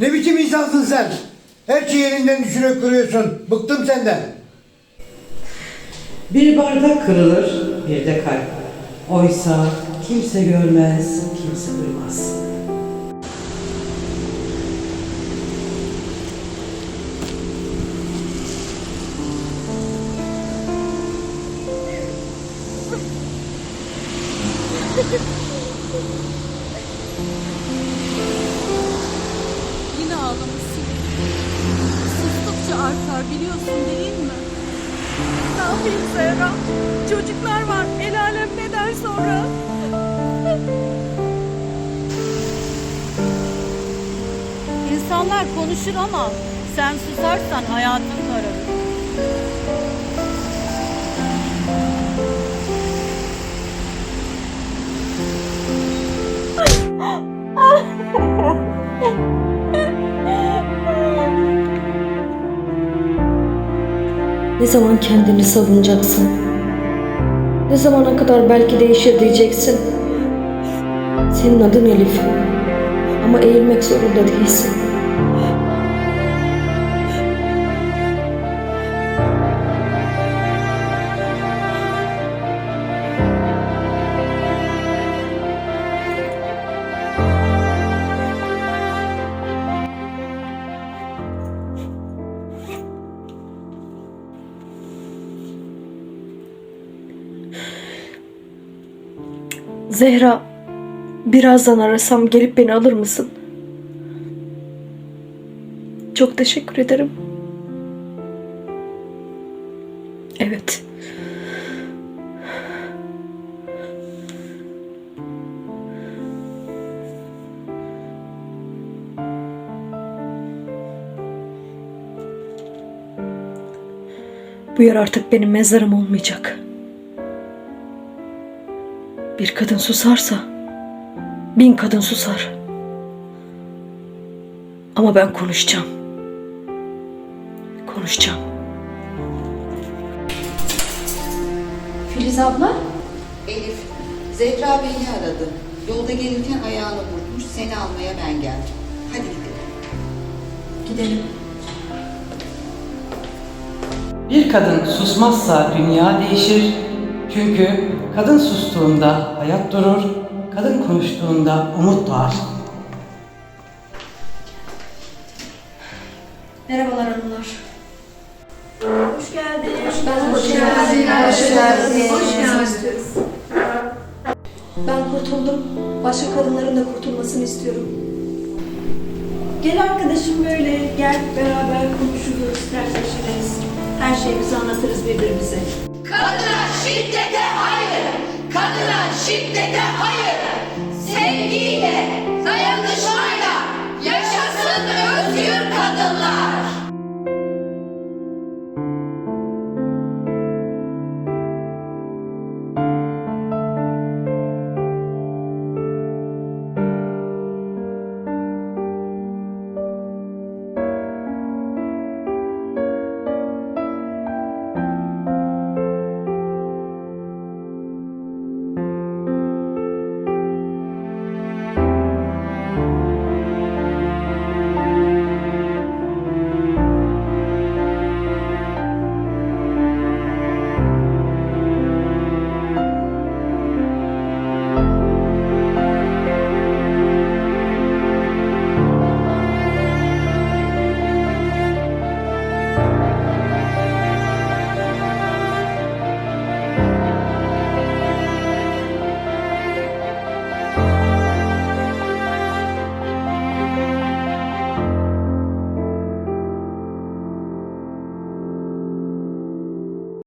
Ne biçim insansın sen? Her şeyi elinden düşürüp kırıyorsun. Bıktım senden. Bir bardak kırılır, bir de kalp. Oysa kimse görmez, kimse duymaz. Sustukça artar biliyorsun değil mi? Ne yapayım Zehra? Çocuklar var. El alem ne der sonra? İnsanlar konuşur ama sen susarsan hayatın kararır. Ne zaman kendini savunacaksın? Ne zamana kadar belki değişir diyeceksin? Senin adın Elif. Ama eğilmek zorunda değilsin. Zehra, birazdan arasam gelip beni alır mısın? Çok teşekkür ederim. Evet. Bu yer artık benim mezarım olmayacak. Bir kadın susarsa bin kadın susar. Ama ben konuşacağım. Konuşacağım. Filiz abla? Elif, Zehra beni aradı. Yolda gelirken ayağını burkmuş, seni almaya ben geldim. Hadi gidelim. Gidelim. Bir kadın susmazsa dünya değişir. Çünkü kadın sustuğunda hayat durur, kadın konuştuğunda umut doğar. Merhabalar hanımlar. Hoş geldiniz. Hoş geldiniz. Hoş geldiniz. Ben kurtuldum. Başka kadınların da kurtulmasını istiyorum. Gel arkadaşım böyle gel beraber konuşuruz, dertleşiriz. Her şeyimizi anlatırız birbirimize. Kadına şiddete hayır. Kadına şiddete hayır. Sevgiyle, dayanışmayla